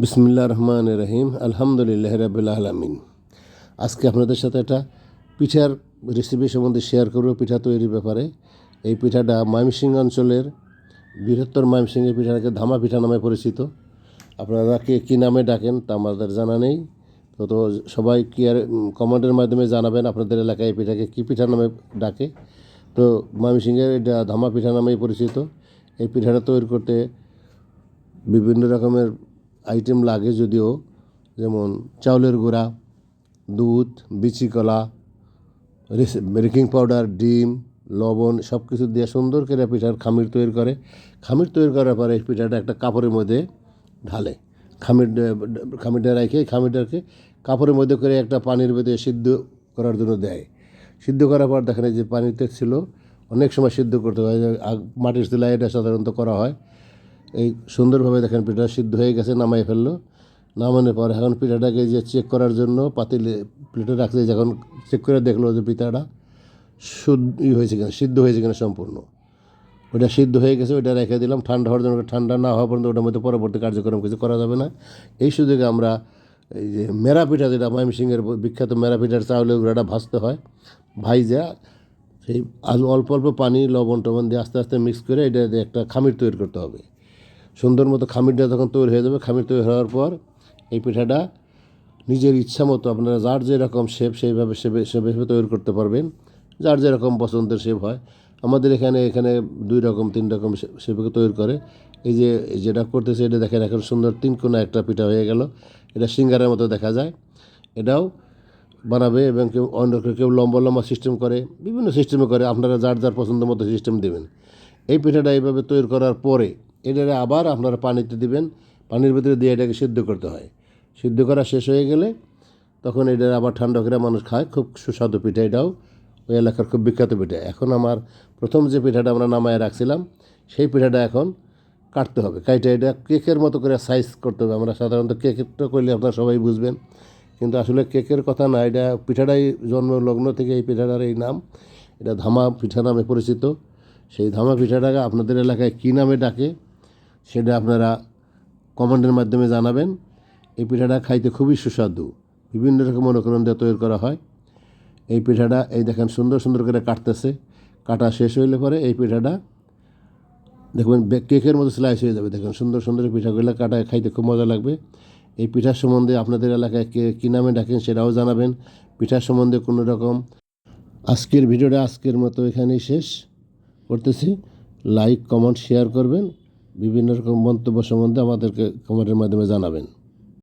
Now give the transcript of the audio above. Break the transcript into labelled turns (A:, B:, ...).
A: বিসমিল্লা রহমান রহিম। আলহামদুলিল্লাহ রাবিল আলমিন। আজকে আপনাদের সাথে একটা পিঠার রেসিপি সম্বন্ধে শেয়ার করব, পিঠা তৈরির ব্যাপারে। এই পিঠাটা ময়মনসিংহ অঞ্চলের বৃহত্তর ময়মনসিংহের পিঠাটাকে ধামা পিঠা নামে পরিচিত। আপনারা কে কী নামে ডাকেন তা আমাদের জানা নেই। তো তো সবাই কি আর কমেন্টের মাধ্যমে জানাবেন আপনাদের এলাকায় এই পিঠাকে কী পিঠা নামে ডাকে। তো, ময়মনসিংহের এটা ধামা পিঠা নামেই পরিচিত। এই পিঠাটা তৈরি করতে বিভিন্ন রকমের আইটেম লাগে যদিও, যেমন চাউলের গুঁড়া, দুধ, বিচি কলা বেকিং পাউডার, ডিম, লবণ সব কিছু দিয়ে সুন্দর করে পিঠার খামির তৈরি করে। খামির তৈরি করার পরে পিঠাটা একটা কাপড়ের মধ্যে ঢালে। খামির খামিরটা রেখে খামিরটাকে কাপড়ের মধ্যে করে একটা পানির মধ্যে সিদ্ধ করার জন্য দেয়। সিদ্ধ করার পর দেখেন যে পানিতে ছিল, অনেক সময় সিদ্ধ করতে হয়। মাটির চুলায় এটা সাধারণত করা হয়। এই সুন্দরভাবে দেখেন পিঠা সিদ্ধ হয়ে গেছে নামাই ফেলল। নামানোর পর এখন পিঠাটাকে যে চেক করার জন্য পাতিলে প্লেটে রাখতে যখন চেক করে দেখল যে পিঠাটা শুদ্ধ হয়েছে কিনা, সিদ্ধ হয়েছে কিনা সম্পূর্ণ। ওটা সিদ্ধ হয়ে গেছে, ওটা রেখে দিলাম, ঠান্ডা হওয়ার জন্য ঠান্ডা না হওয়া পর্যন্ত ওটার মধ্যে পরবর্তী কার্যক্রম কিছু করা যাবে না। এই সুযোগে আমরা এই যে মেরা পিঠা যেটা, ময়মনসিংহের বিখ্যাত মেরা পিঠার চাউলের গুঁড়াটা ভাজতে হয়, ভাইজা, সেই আলু, অল্প অল্প পানি লবণ টবণ দিয়ে আস্তে আস্তে মিক্স করে এটা একটা খামির তৈরি করতে হবে। সুন্দর মতো খামিরটা যখন তৈরি হয়ে যাবে, খামির তৈরি হওয়ার পর এই পিঠাটা নিজের ইচ্ছা মতো আপনারা যার যেরকম শেপ সেইভাবে সেভাবে সেভাবে তৈরি করতে পারবেন। যার যেরকম পছন্দের শেপ হয়। আমাদের এখানে এখানে দুই রকম, তিন রকম শেপকে তৈরি করে। এই যে যেটা করতেছে, এটা দেখেন এখন সুন্দর তিন কোনা একটা পিঠা হয়ে গেল। এটা সিঙ্গারের মতো দেখা যায়। এটাও বানাবে এবং কেউ অন্য কেউ- লম্বা লম্বা সিস্টেম করে। বিভিন্ন সিস্টেমে করে। আপনারা যার যার পছন্দ মতো সিস্টেম দেবেন। এই পিঠাটা এইভাবে তৈরি করার পরে এটারে আবার আপনারা পানিতে দিবেন, পানির ভিতরে দিয়ে এটাকে সিদ্ধ করতে হয়। সিদ্ধ করা শেষ হয়ে গেলে তখন এটা আবার ঠান্ডা করে মানুষ খায়, খুব সুস্বাদু পিঠা এটাও। ওই এলাকার খুব বিখ্যাত পিঠা। এখন আমার প্রথম যে পিঠাটা আমরা নামায় রাখছিলাম, সেই পিঠাটা এখন কাটতে হবে। কাইটা এটা কেকের মতো করে সাইজ করতে হবে। আমরা সাধারণত কেকেরটা করলে আপনারা সবাই বুঝবেন। কিন্তু আসলে কেকের কথা না, এটা পিঠাটাই জন্ম লগ্ন থেকে এই পিঠাটার এই নাম। এটা ধামা পিঠা নামে পরিচিত। সেই ধামা পিঠাটাকে আপনাদের এলাকায় কী নামে ডাকে সেটা আপনারা কমেন্টের মাধ্যমে জানাবেন। এই পিঠাটা খাইতে খুবই সুস্বাদু। বিভিন্ন রকম অনুকরণ দিয়ে তৈরি করা হয়। এই পিঠাটা এই দেখেন সুন্দর সুন্দর করে কাটতেছে। কাটা শেষ হইলে পরে এই পিঠাটা দেখবেন কেকের মতো স্লাইস হয়ে যাবে। দেখুন সুন্দর সুন্দর পিঠাগুলো কাটায় খাইতে খুব মজা লাগবে। এই পিঠার সম্বন্ধে আপনাদের এলাকায় কে কী নামে ডাকেন সেটাও জানাবেন। পিঠার সম্বন্ধে কোনো রকম আজকের ভিডিওটা আজকের মতো এখানেই শেষ। করতেছি। লাইক কমেন্ট শেয়ার করবেন। বিভিন্ন রকম মন্তব্য সম্বন্ধে আমাদেরকে কমেন্টের মাধ্যমে জানাবেন।